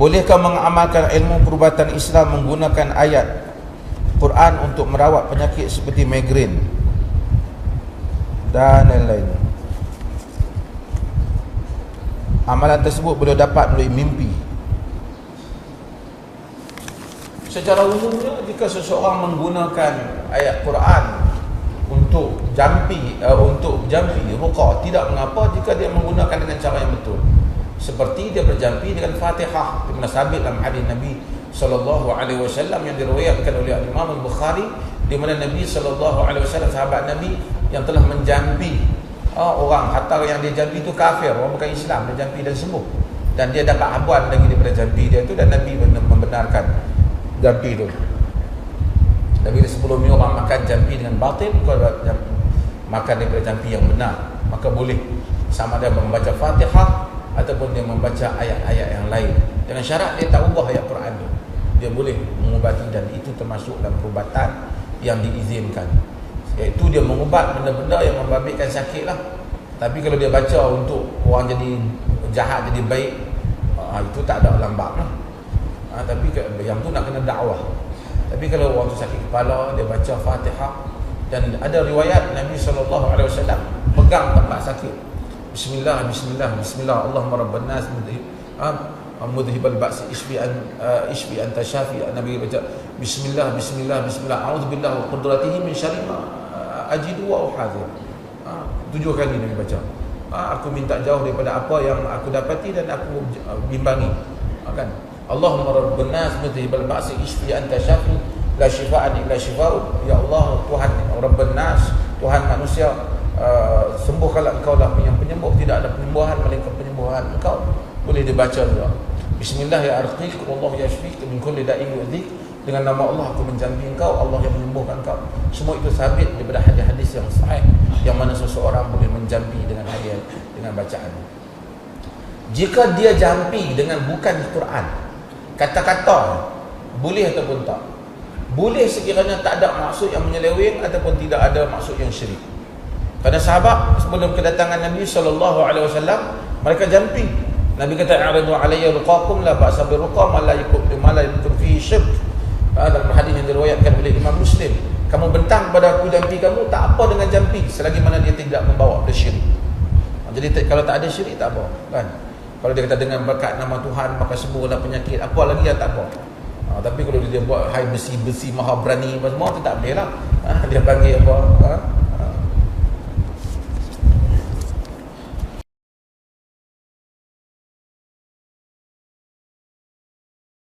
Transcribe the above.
Bolehkah mengamalkan ilmu perubatan Islam menggunakan ayat Quran untuk merawat penyakit seperti migrain dan lain-lain. Amalan tersebut boleh dapat melalui mimpi. Secara umumnya jika seseorang menggunakan ayat Quran untuk jampi uh, untuk jampi ruqa tidak mengapa jika dia menggunakan dengan cara yang betul. Seperti dia berjampi dengan Fatihah. Di mana sabit dalam hadis Nabi sallallahu alaihi wasallam yang diriwayatkan oleh Imam Al-Bukhari di mana Nabi sallallahu alaihi wasallam sahabat Nabi yang telah menjampi uh, orang. Hatta yang dia jampi itu kafir orang bukan Islam dia jampi dan sembuh. Dan dia dapat habuan lagi daripada jampi dia itu dan Nabi membenarkan jampi tu. Nabi sebelum ni orang makan jampi dengan batin kalau makan daripada jampi yang benar. Maka boleh. Sama dia membaca fatihah ataupun dia membaca ayat-ayat yang lain. Dengan syarat dia tak ubah ayat Quran tu. Dia boleh mengubati dan itu termasuk dalam perubatan yang diizinkan. Iaitu dia mengubat benda-benda yang membabitkan sakit lah. Tapi kalau dia baca untuk orang jadi jahat jadi baik itu tak ada lambat lah. Ha, tapi yang tu nak kena dakwah. Tapi kalau orang tu sakit kepala dia baca Fatihah dan ada riwayat Nabi wasallam pegang tempat sakit bismillah bismillah bismillah. Allahumma rabban nas mudhib ha, mudhib al-ba's ishfi an uh, ishfi anta syafi Nabi baca bismillah bismillah bismillah. A'udzubillahi wa qudratihi min syarri ma ajidu wa uhadir ha, tujuh kali Nabi baca. Ha, aku minta jauh daripada apa yang aku dapati dan aku bimbangi. Ha, kan? Allahumma rabbun nas mudhibal ba'si ishfi anta syafi la shifaan illa shifa'u. Ya Allah Tuhan rabbun nas Tuhan manusia uh, sembuhkanlah engkau lah yang penyembuh. Tidak ada penyembuhan melainkan penyembuhan engkau. Boleh dibaca juga. Bismillah ya arqiq wallahu yashfik min kulli da'in yu'dhik. Dengan nama Allah aku menjampi engkau. Allah yang menyembuhkan engkau. Semua itu sabit daripada hadis-hadis yang sahih yang mana seseorang boleh menjampi dengan hadis dengan bacaan. Jika dia jampi dengan bukan Quran kata-kata boleh ataupun tak? Boleh sekiranya tak ada maksud yang menyeleweng ataupun tidak ada maksud yang syirik pada sahabat sebelum kedatangan Nabi sallallahu alaihi wasallam mereka jampi Nabi kata a'ridu alayya ruqakum la ba'sa bi ruqa ma la yakun ma la yakun fi syirk. Dalam hadis yang diriwayatkan oleh Imam Muslim kamu bentang pada aku jampi kamu tak apa dengan jampi selagi mana dia tidak membawa pada syirik. Jadi kalau tak ada syirik tak apa kan? Kalau dia kata dengan berkat nama Tuhan maka sembuhlah penyakit apa lagi yang tak apa. Ha, tapi kalau dia buat hai besi-besi maha berani apa semua tu tak boleh lah. Ha, dia panggil apa ha?